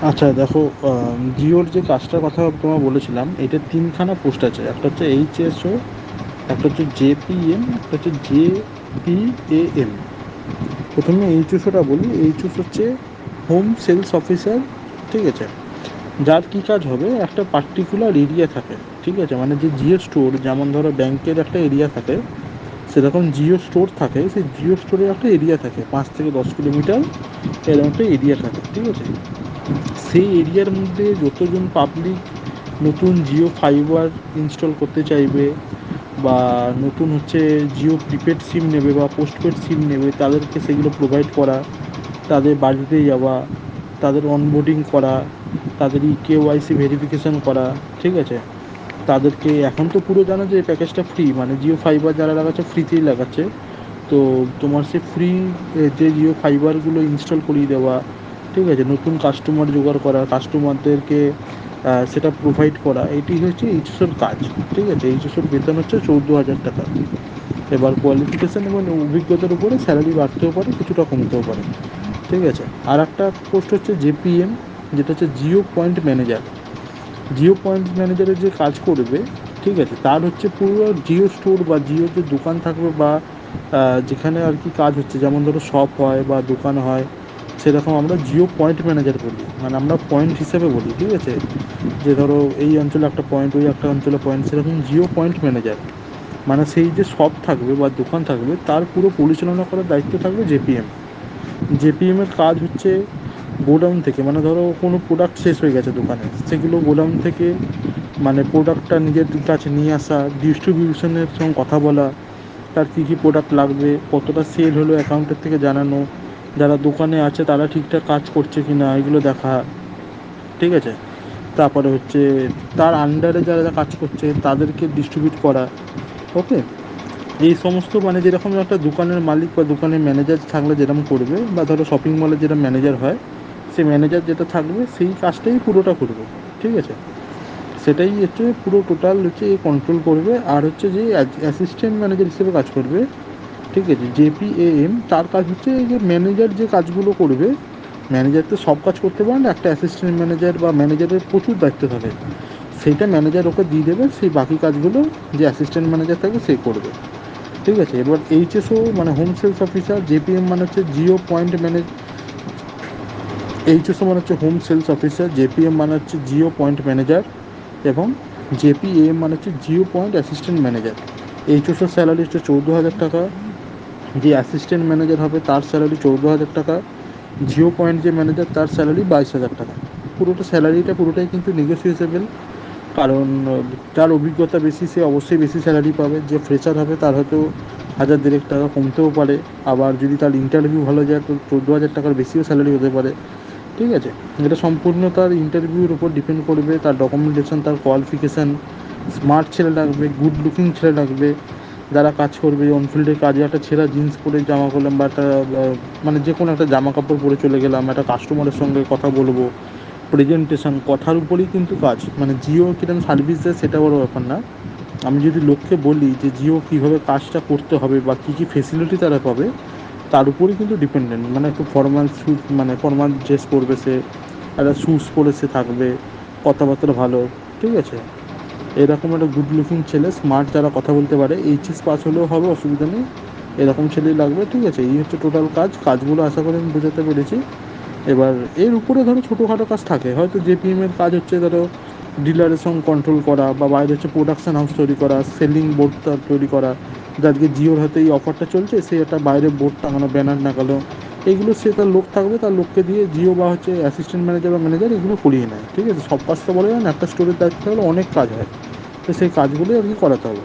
আচ্ছা দেখো জিওর যে কাজটার কথা তোমায় বলেছিলাম, এটার তিনখানা পোস্ট আছে। একটা হচ্ছে এইচএসও, একটা হচ্ছে জেপিএম, একটা হচ্ছে জে পি এ এম প্রথমে এইচএসওটা বলি। এইচএস হচ্ছে হোম সেলস অফিসার ঠিক আছে? যার কী কাজ হবে? একটা পার্টিকুলার এরিয়া থাকে, ঠিক আছে? মানে যে জিও স্টোর যেমন ধরো ব্যাংকের একটা এরিয়া থাকে, সেরকম জিও স্টোর থাকে। সেই জিও স্টোরের একটা এরিয়া থাকে, পাঁচ থেকে দশ কিলোমিটার এরকম একটা এরিয়া থাকে, ঠিক আছে? সেই এরিয়ার মধ্যে যতজন পাবলিক নতুন জিও ফাইবার ইনস্টল করতে চাইবে বা নতুন হচ্ছে জিও প্রিপেড সিম নেবে বা পোস্টপেড সিম নেবে, তাদেরকে সেগুলো প্রোভাইড করা, তাদের বাড়িতে যাওয়া, তাদের অনবোর্ডিং করা, তাদের কেওয়াইসি ভেরিফিকেশান করা, ঠিক আছে? তাদেরকে এখন তো পুরো জানো যে প্যাকেজটা ফ্রি মানে জিও ফাইবার যারা লাগাচ্ছে ফ্রিতেই লাগাচ্ছে। তো তোমার সে ফ্রি যে জিও ফাইবারগুলো ইনস্টল করিয়ে দেওয়া ঠিক আছে, নতুন কাস্টমার জোগাড় করা কাস্টমারদেরকে সেটা প্রোভাইড করা, এটি হচ্ছে এইচএসের কাজ, ঠিক আছে? এইচএসের বেতন হচ্ছে চৌদ্দ হাজার টাকা। এবার কোয়ালিফিকেশান এবং অভিজ্ঞতার উপরে স্যালারি বাড়তেও পারে, কিছুটা কমতেও পারে, ঠিক আছে? আর একটা পোস্ট হচ্ছে জেপিএম যেটা হচ্ছে Jio point manager Jio point ম্যানেজারের যে কাজ করবে, ঠিক আছে? তার হচ্ছে পুরো জিও স্টোর বা জিও যে দোকান থাকবে বা যেখানে আর কি কাজ হচ্ছে, যেমন ধরো শপ হয় বা দোকান হয় সেরকম আমরা জিও পয়েন্ট ম্যানেজার বলি। মানে আমরা পয়েন্ট হিসেবে বলি, ঠিক আছে? যে ধরো এই অঞ্চলে একটা পয়েন্ট ওই একটা অঞ্চলে পয়েন্ট সেরকম জিও পয়েন্ট ম্যানেজার মানে সেই যে শপ থাকবে বা দোকান থাকবে, তার পুরো পরিচালনা করার দায়িত্ব থাকবে জেপিএম। জেপিএমের কাজ হচ্ছে গোডাউন থেকে মানে ধরো কোনো প্রোডাক্ট শেষ হয়ে গেছে দোকানে, সেগুলো গোডাউন থেকে মানে প্রোডাক্টটা নিজের কাছে নিয়ে আসা ডিস্ট্রিবিউশনের সঙ্গে কথা বলা, তার কী কী প্রোডাক্ট লাগবে, কতটা সেল হলো অ্যাকাউন্টের থেকে জানানো যারা দোকানে আছে তারা ঠিকঠাক কাজ করছে কি না এগুলো দেখা, ঠিক আছে? তারপরে হচ্ছে তার আন্ডারে যারা কাজ করছে তাদেরকে ডিস্ট্রিবিউট করা ওকে এই সমস্ত মানে যেরকম একটা দোকানের মালিক বা দোকানের ম্যানেজার থাকলে যেরকম করবে বা ধরো শপিং মলে যেটা ম্যানেজার হয়, সেই ম্যানেজার যেটা থাকবে সেই কাজটাই পুরোটা করবে, ঠিক আছে? সেটাই হচ্ছে পুরো টোটাল হচ্ছে কন্ট্রোল করবে আর হচ্ছে যে অ্যাসিস্ট্যান্ট ম্যানেজার হিসেবে কাজ করবে ঠিক আছে জেপিএএম তার কাজ হচ্ছে যে ম্যানেজার যে কাজগুলো করবে ম্যানেজার তো সব কাজ করতে পারে না একটা অ্যাসিস্ট্যান্ট ম্যানেজার বা ম্যানেজারের প্রচুর দায়িত্ব থাকে। সেইটা ম্যানেজার ওকে দিয়ে দেবে, সেই বাকি কাজগুলো যে অ্যাসিস্ট্যান্ট ম্যানেজার থাকে সে করবে। ঠিক আছে, এবার এইচএসও মানে হোম সেলস অফিসার জেপিএম মানে হচ্ছে জিও পয়েন্ট ম্যানেজ এইচএসও মানে হচ্ছে হোম সেলস অফিসার জেপিএম মানে হচ্ছে জিও পয়েন্ট ম্যানেজার এবং জেপিএম মানে হচ্ছে Jio point assistant manager HSO salary হচ্ছে চৌদ্দ হাজার টাকা যে অ্যাসিস্ট্যান্ট ম্যানেজার হবে, তার স্যালারি চৌদ্দ হাজার টাকা। জিও পয়েন্ট যে ম্যানেজার তার স্যালারি বাইশ হাজার টাকা। পুরোটা স্যালারিটা পুরোটাই কিন্তু নেগোসিয়েবল কারণ, যার অভিজ্ঞতা বেশি, সে অবশ্যই বেশি স্যালারি পাবে। যে ফ্রেশার হবে, তার হয়তো হাজার দেড়েক টাকা কমতেও পারে। আবার যদি তার ইন্টারভিউ ভালো যায়, তো চোদ্দ হাজার টাকার বেশিও স্যালারি হতে পারে। ঠিক আছে? এটা সম্পূর্ণ তার ইন্টারভিউর উপর ডিপেন্ড করবে। তার ডকুমেন্টেশন তার কোয়ালিফিকেশান স্মার্ট ছেলে লাগবে গুড লুকিং ছেলে লাগবে। যারা কাজ করবে অনফিল্ডের কাজে, একটা ছেঁড়া জিন্স পরে জামা করলাম বা একটা মানে যে কোনো একটা জামা কাপড় পরে চলে গেলাম, একটা কাস্টমারের সঙ্গে কথা বলব প্রেজেন্টেশন কথার উপরেই কিন্তু কাজ। মানে জিও কীরকম সার্ভিস দেয় সেটা বড় ব্যাপার না। আমি যদি লোককে বলি যে জিও কীভাবে কাজটা করতে হবে বা কী কী ফেসিলিটি তারা পাবে, তার উপরেই কিন্তু ডিপেন্ডেন্ট মানে একটু ফর্মাল শ্যুজ মানে ফর্মাল ড্রেস পরবে সে, একটা শ্যুজ পরে সে থাকবে, কথাবার্তা ভালো, ঠিক আছে? এরকম একটা গুড লুকিং ছেলে স্মার্ট যারা কথা বলতে পারে এইচএস পাস হলেও হবে, অসুবিধা নেই। এরকম ছেলেই লাগবে, ঠিক আছে? এই হচ্ছে টোটাল কাজ। কাজগুলো আশা করি আমি বোঝাতে পেরেছি। এবার, এর উপরে ধরো ছোটোখাটো কাজ থাকে। হয়তো জেপিএমের কাজ হচ্ছে ধরো ডিলারের সঙ্গে কন্ট্রোল করা বা বাইরে হচ্ছে প্রোডাকশান হাউস তৈরি করা সেলিং বোর্ডটা তৈরি করা। যাদেরকে জিওর হাতে এই অফারটা চলছে, সে একটা বাইরে বোর্ড টাঙানো ব্যানার লাগালো এইগুলো সে তার লোক থাকবে, তার লোককে দিয়ে জিও বা হচ্ছে অ্যাসিস্ট্যান্ট ম্যানেজার বা ম্যানেজার এগুলো করিয়ে নেয়, ঠিক আছে? সব কাজটা বলে যায় না, একটা স্টোরের দায়িত্ব হলে অনেক কাজ হয়। তো সেই কাজগুলোই আর কি করাতে হবে।